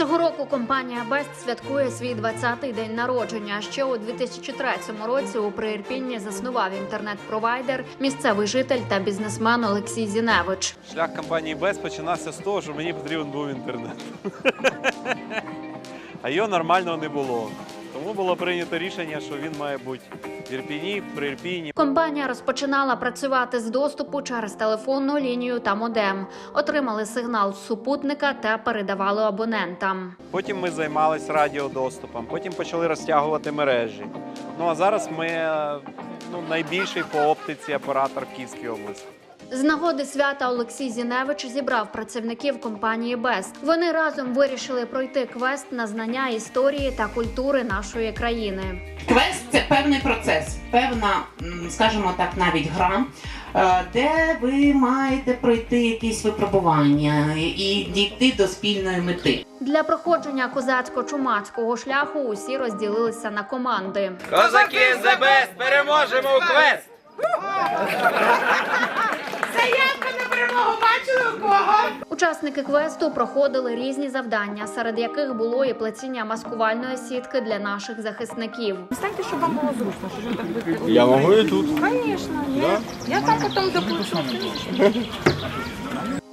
Цього року компанія Бест святкує свій 20-й день народження. Ще у 2003 році у Приірпінні заснував інтернет-провайдер, місцевий житель та бізнесмен Олексій Зіневич. Шлях компанії Без починався з того, що мені потрібен був інтернет. А його нормального не було. Тому було прийнято рішення, що він має бути в Ірпіні, при Ірпіні. Компанія розпочинала працювати з доступу через телефонну лінію та модем. Отримали сигнал з супутника та передавали абонентам. Потім ми займалися радіодоступом, потім почали розтягувати мережі. Ну а зараз ми е, ну, найбільший по оптиці оператор в Київській області. З нагоди свята Олексій Зіневич зібрав працівників компанії Бест. Вони разом вирішили пройти квест на знання історії та культури нашої країни. Квест це певний процес, певна, скажімо так, навіть гра, е, де ви маєте пройти якісь випробування і дійти до спільної мети. Для проходження козацько-чумацького шляху усі розділилися на команди. Козаки The Best! Переможемо у квест! Бачили кого? Учасники квесту проходили різні завдання, серед яких було і плетіння маскувальної сітки для наших захисників. Станьте, щоб вам було зручно, що ви так будете. Я могу и тут. Звісно, є. Я там потім доплачу.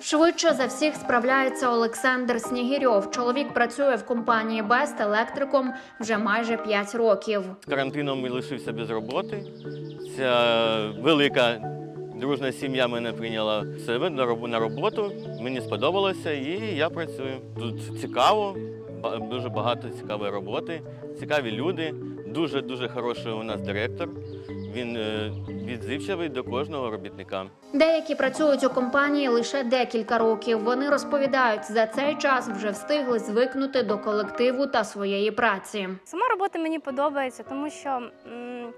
Швидше за всіх справляється Олександр Снігірьов. Чоловік працює в компанії Бест електриком вже майже 5 років. З карантином і лишився без роботи. Ця велика дружна сім'я мене прийняла себе на роб- на роботу. Мені сподобалося і я працюю. Тут цікаво, дуже багато цікавої роботи, цікаві люди. Дуже дуже хороший у нас директор. Він е, відзивчивий до кожного робітника. Деякі працюють у компанії лише декілька років. Вони розповідають, за цей час вже встигли звикнути до колективу та своєї праці. Сама робота мені подобається, тому що м,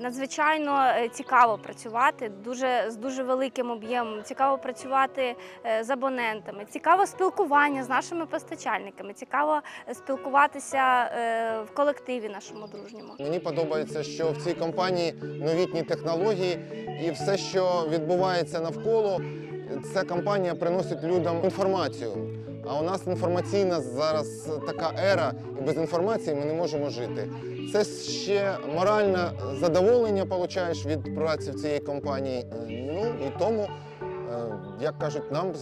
надзвичайно е, цікаво працювати дуже з дуже великим об'ємом. Цікаво працювати е, з абонентами, цікаво спілкування з нашими постачальниками, цікаво е, спілкуватися е, в колективі нашому дружньому. Мені подобається, що в цій компанії новітні технології і все, що відбувається навколо, ця компанія приносить людям інформацію. А у нас інформаційна зараз така ера, і без інформації ми не можемо жити. Це ще моральне задоволення получаєш від праці в цій компанії. Ну і тому, е, як кажуть, нам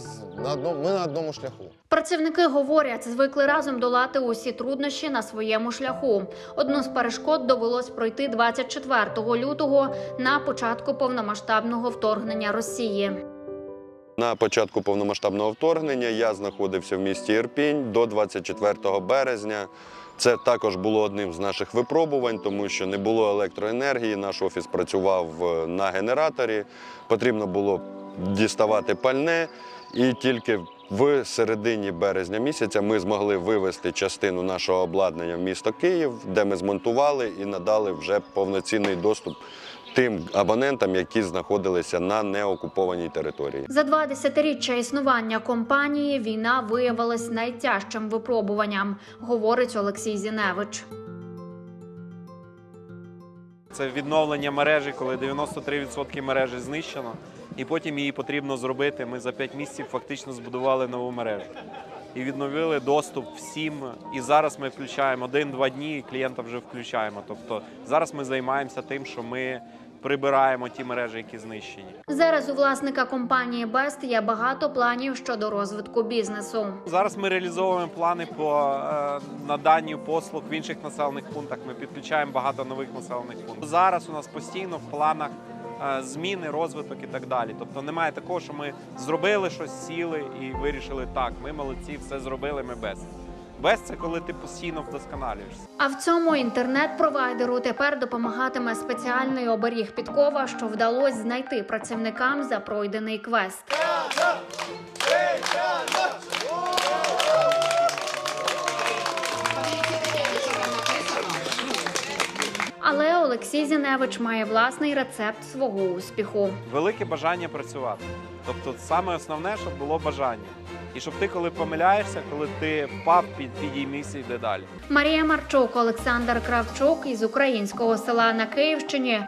на одному, ми на одному шляху. Працівники говорять, звикли разом долати усі труднощі на своєму шляху. Одну з перешкод довелось пройти 24 лютого на початку повномасштабного вторгнення Росії. На початку повномасштабного вторгнення я знаходився в місті Ірпінь до 24 березня. Це також було одним з наших випробувань, тому що не було електроенергії. Наш офіс працював е, на генераторі. Потрібно було діставати пальне, і тільки в середині березня місяця ми змогли вивезти частину нашого обладнання в місто Київ, де ми змонтували і надали вже повноцінний доступ тим абонентам, які знаходилися на неокупованій території. За два десятиріччя існування компанії війна виявилась найтяжчим випробуванням, говорить Олексій Зіневич. Це відновлення мережі, коли 93% мережі знищено, і потім її потрібно зробити. Ми за 5 місяців фактично збудували нову мережу і відновили доступ всім. І зараз ми включаємо один-два дні, і клієнта вже включаємо. Тобто зараз ми займаємося тим, що ми прибираємо ті мережі, які знищені. Зараз у власника компанії Бест є багато планів щодо розвитку бізнесу. Зараз ми реалізовуємо плани по е, наданню послуг в інших населених пунктах. Ми підключаємо багато нових населених пунктів. Зараз у нас постійно в планах е, зміни, розвиток і так далі. Тобто немає такого, що ми зробили щось, сіли і вирішили так. Ми молодці, все зробили. Ми без. Без це коли ти постійно вдосконалюєшся. А в цьому інтернет-провайдеру тепер допомагатиме спеціальний оберіг підкова, що вдалося знайти працівникам за пройдений квест. Але Олексій Зіневич має власний рецепт свого успіху. Велике бажання працювати. Тобто, саме основне, щоб було бажання. І щоб ти, коли помиляєшся, коли ти впав, під підіймися і йде далі. Марія Марчук, Олександр Кравчук із українського села на Київщині.